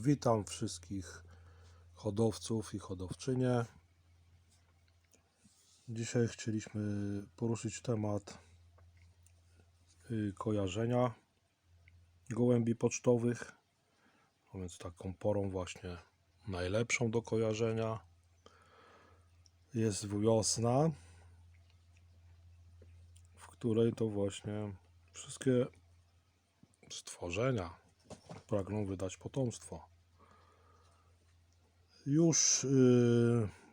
Witam wszystkich hodowców i hodowczynie. Dzisiaj chcieliśmy poruszyć temat y, kojarzenia gołębi pocztowych. A więc taką porą właśnie najlepszą do kojarzenia jest wiosna, w której to właśnie wszystkie stworzenia pragną wydać potomstwo. Już y,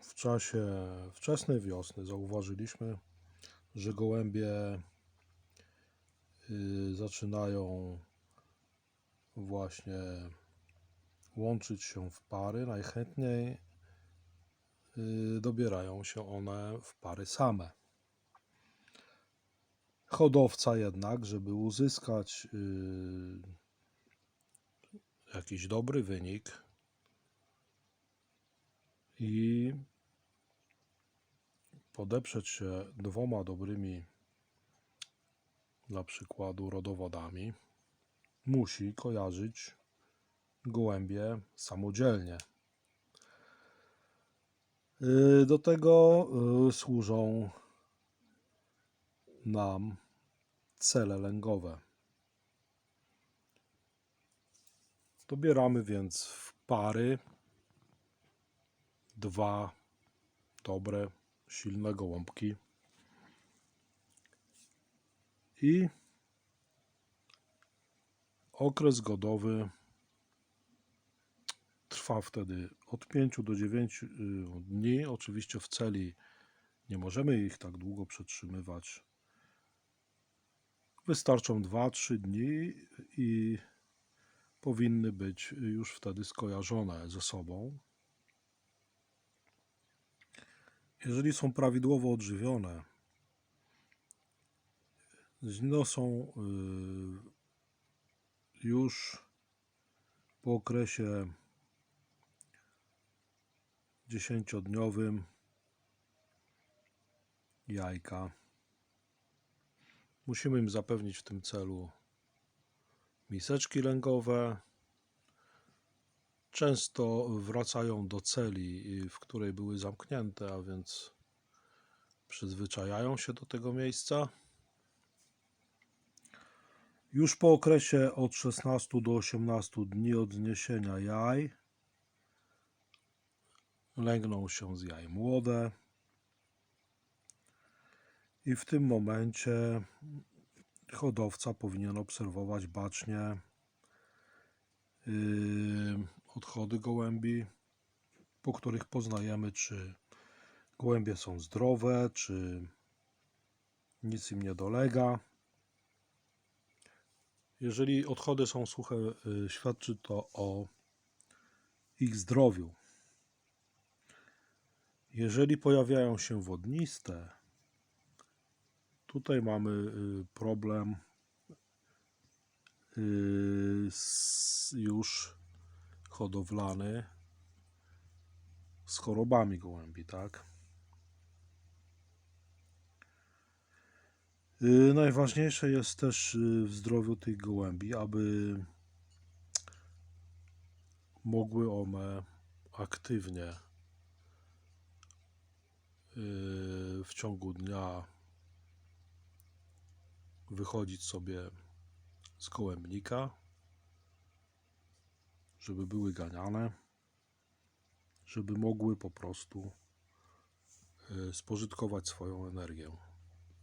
w czasie wczesnej wiosny zauważyliśmy, że gołębie y, zaczynają właśnie łączyć się w pary. Najchętniej y, dobierają się one w pary same. Hodowca jednak, żeby uzyskać jakiś dobry wynik i podeprzeć się dwoma dobrymi, dla przykładu, rodowodami, musi kojarzyć gołębie samodzielnie. Y, Do tego y, służą nam cele lęgowe. Dobieramy więc w pary dwa dobre, silne gołąbki i okres godowy trwa wtedy od 5 do 9 y, dni. Oczywiście w celi nie możemy ich tak długo przetrzymywać. Wystarczą 2-3 dni i powinny być już wtedy skojarzone ze sobą. Jeżeli są prawidłowo odżywione, zniosą y, już po okresie 10-dniowym jajka. Musimy im zapewnić w tym celu miseczki lęgowe. Często wracają do celi, y, w której były zamknięte, a więc przyzwyczajają się do tego miejsca. Już po okresie od 16 do 18 dni od zniesienia jaj lęgną się z jaj młode. I w tym momencie hodowca powinien obserwować bacznie yy, odchody gołębi, po których poznajemy, czy gołębie są zdrowe, czy nic im nie dolega. Jeżeli odchody są suche, yy, świadczy to o ich zdrowiu. Jeżeli pojawiają się wodniste, Tutaj mamy y, problem y, już hodowlany z chorobami gołębi, tak? Y, Najważniejsze jest też w zdrowiu tych gołębi, aby mogły one aktywnie w ciągu dnia wychodzić sobie z gołębnika, żeby były ganiane, żeby mogły po prostu y, spożytkować swoją energię.